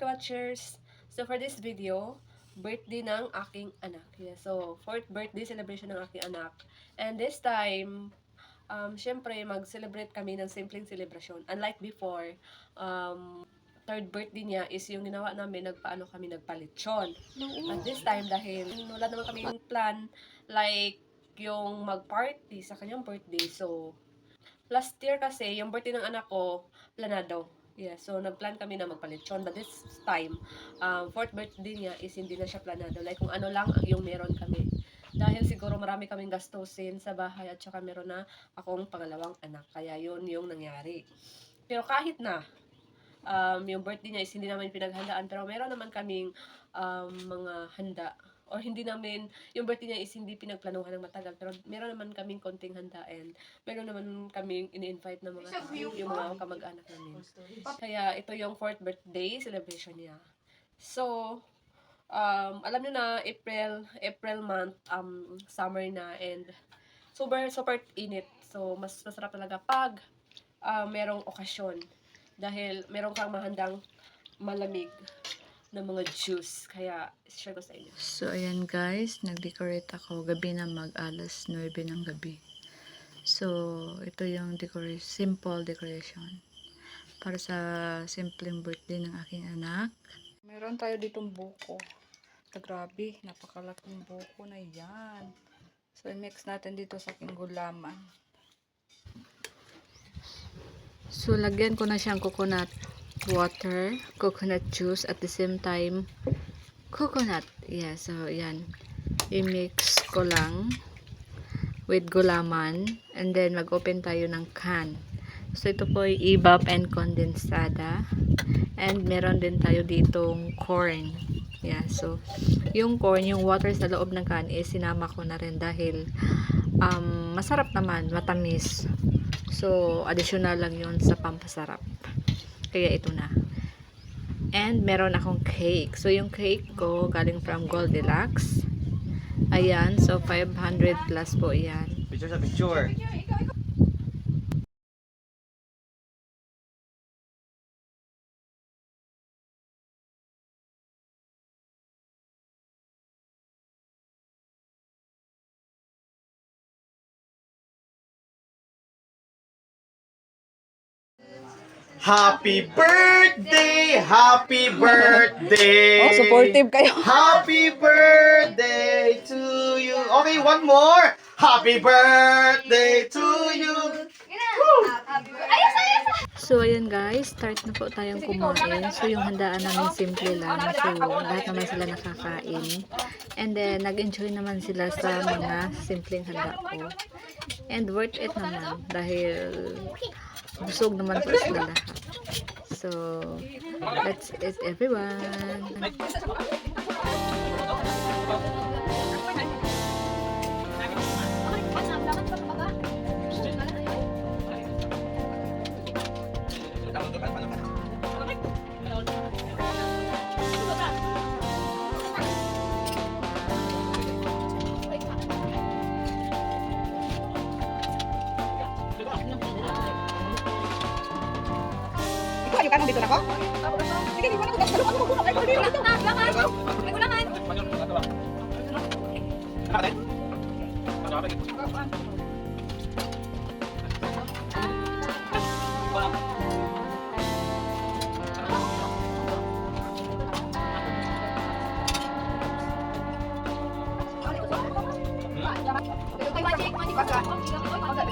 Watchers! So for this video, birthday ng aking anak. Yeah, so fourth birthday celebration ng aking anak. And this time, um, syempre mag-celebrate kami ng simpleng celebration. Unlike before, um, third birthday niya is yung ginawa namin, nagpaano kami, nagpalitsyon. At this time, dahil wala naman kami yung plan, like, yung mag-party sa kanyang birthday. So, last year kasi, yung birthday ng anak ko, planado. Yeah, so nagplan kami na magpalitsyon. But this time, um, fourth birthday niya is hindi na siya planado. Like kung ano lang ang yung meron kami. Dahil siguro marami kaming gastusin sa bahay at saka meron na akong pangalawang anak. Kaya yun yung nangyari. Pero kahit na, um, yung birthday niya is hindi namin pinaghandaan. Pero meron naman kaming um, mga handa or hindi namin, yung birthday niya is hindi pinagplanuhan ng matagal, pero meron naman kaming konting handa and meron naman kaming ini-invite ng mga tao, yung mga kamag-anak namin. Kaya ito yung fourth birthday celebration niya. So, um, alam niyo na, April, April month, um, summer na, and super, super init. So, mas masarap talaga pag uh, merong okasyon. Dahil meron kang mahandang malamig na mga juice. Kaya, share ko sa inyo. So, ayan guys, nag-decorate ako gabi na mag alas 9 ng gabi. So, ito yung decoration, simple decoration. Para sa simpleng birthday ng aking anak. Meron tayo ditong buko. Ito, grabe, napakalaking buko na yan. So, i-mix natin dito sa aking gulaman. So, lagyan ko na siyang coconut water, coconut juice at the same time coconut. Yeah, so yan. I-mix ko lang with gulaman and then mag-open tayo ng can. So ito po ay ibab and condensada. And meron din tayo ditong corn. Yeah, so yung corn, yung water sa loob ng can is sinama ko na rin dahil um, masarap naman, matamis. So additional lang yun sa pampasarap. Kaya ito na. And meron akong cake. So, yung cake ko galing from Goldilocks. Ayan. So, 500 plus po yan. Picture sa picture. Happy birthday! Happy birthday! Oh, supportive kayo. Happy birthday to you. Okay, one more. Happy birthday to you. So, ayan guys. Start na po tayong kumain. So, yung handaan namin simple lang. So, lahat naman sila nakakain. And then, nag-enjoy naman sila sa mga simpleng handa ko. And worth it naman. Dahil busog naman po sila. So, that's it everyone. Ikaw, yung kanong dito na ko? Sige, di ba na ko? Dalo, ano ko? Ay, ko dito. Laman. May ulangan. Magic, magic.